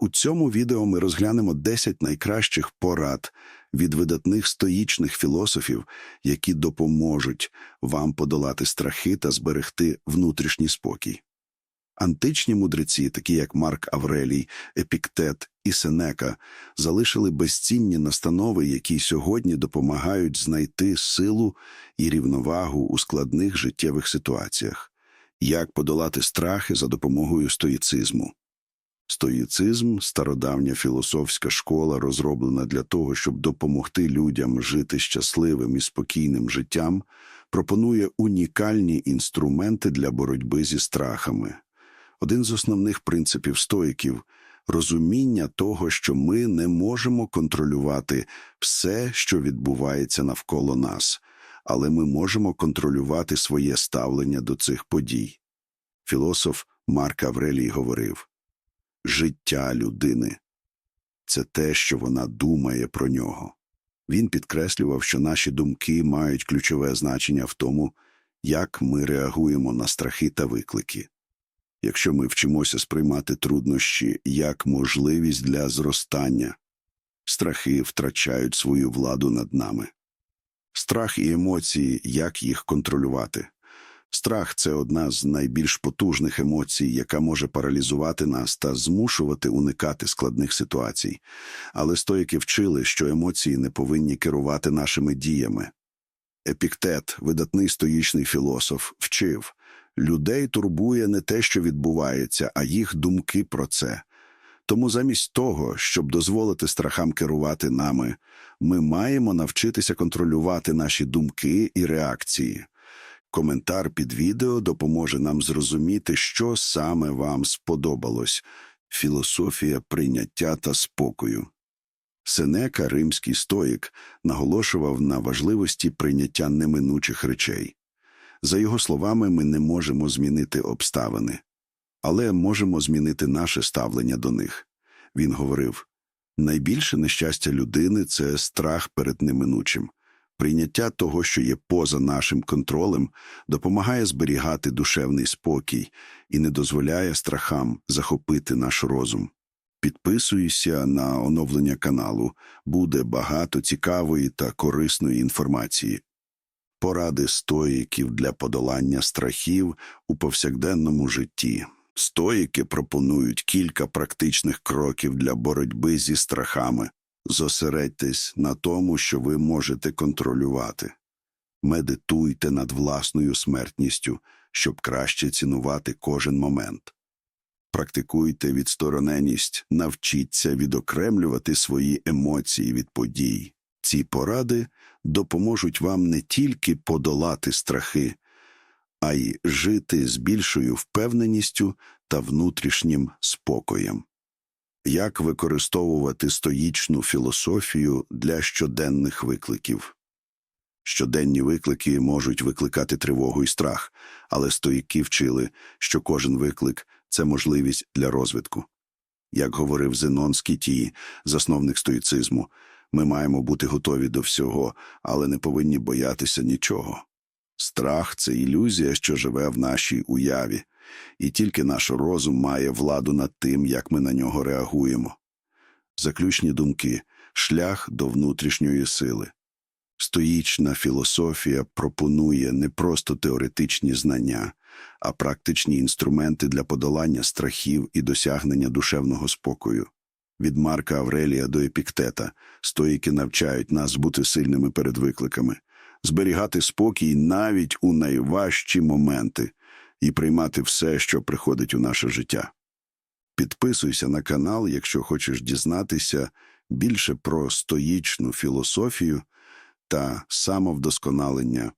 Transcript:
У цьому відео ми розглянемо 10 найкращих порад від видатних стоїчних філософів, які допоможуть вам подолати страхи та зберегти внутрішній спокій. Античні мудреці, такі як Марк Аврелій, Епіктет і Сенека, залишили безцінні настанови, які сьогодні допомагають знайти силу і рівновагу у складних життєвих ситуаціях, як подолати страхи за допомогою стоїцизму. Стоїцизм – стародавня філософська школа, розроблена для того, щоб допомогти людям жити щасливим і спокійним життям, пропонує унікальні інструменти для боротьби зі страхами. Один з основних принципів стоїків – розуміння того, що ми не можемо контролювати все, що відбувається навколо нас, але ми можемо контролювати своє ставлення до цих подій. Філософ Марк Аврелій говорив життя людини це те, що вона думає про нього. Він підкреслював, що наші думки мають ключове значення в тому, як ми реагуємо на страхи та виклики. Якщо ми вчимося сприймати труднощі як можливість для зростання, страхи втрачають свою владу над нами. Страх і емоції, як їх контролювати. Страх це одна з найбільш потужних емоцій, яка може паралізувати нас та змушувати уникати складних ситуацій. Але стоїки вчили, що емоції не повинні керувати нашими діями. Епіктет, видатний стоїчний філософ, вчив людей турбує не те, що відбувається, а їх думки про це. Тому замість того, щоб дозволити страхам керувати нами, ми маємо навчитися контролювати наші думки і реакції. Коментар під відео допоможе нам зрозуміти, що саме вам сподобалось філософія прийняття та спокою. Сенека, римський стоїк, наголошував на важливості прийняття неминучих речей. За його словами, ми не можемо змінити обставини, але можемо змінити наше ставлення до них. Він говорив найбільше нещастя людини це страх перед неминучим. Прийняття того, що є поза нашим контролем, допомагає зберігати душевний спокій і не дозволяє страхам захопити наш розум. Підписуйся на оновлення каналу, буде багато цікавої та корисної інформації. Поради стоїків для подолання страхів у повсякденному житті. Стоїки пропонують кілька практичних кроків для боротьби зі страхами. Зосередьтесь на тому, що ви можете контролювати. Медитуйте над власною смертністю, щоб краще цінувати кожен момент. Практикуйте відстороненість, навчіться відокремлювати свої емоції від подій. Ці поради допоможуть вам не тільки подолати страхи, а й жити з більшою впевненістю та внутрішнім спокоєм. Як використовувати стоїчну філософію для щоденних викликів? Щоденні виклики можуть викликати тривогу і страх, але стоїки вчили, що кожен виклик це можливість для розвитку. Як говорив Зенон Скітії, засновник стоїцизму, ми маємо бути готові до всього, але не повинні боятися нічого. Страх це ілюзія, що живе в нашій уяві, і тільки наш розум має владу над тим, як ми на нього реагуємо. Заключні думки шлях до внутрішньої сили. Стоїчна філософія пропонує не просто теоретичні знання, а практичні інструменти для подолання страхів і досягнення душевного спокою. Від Марка Аврелія до Епіктета стоїки навчають нас бути сильними перед викликами, зберігати спокій навіть у найважчі моменти і приймати все, що приходить у наше життя. Підписуйся на канал, якщо хочеш дізнатися більше про стоїчну філософію та самовдосконалення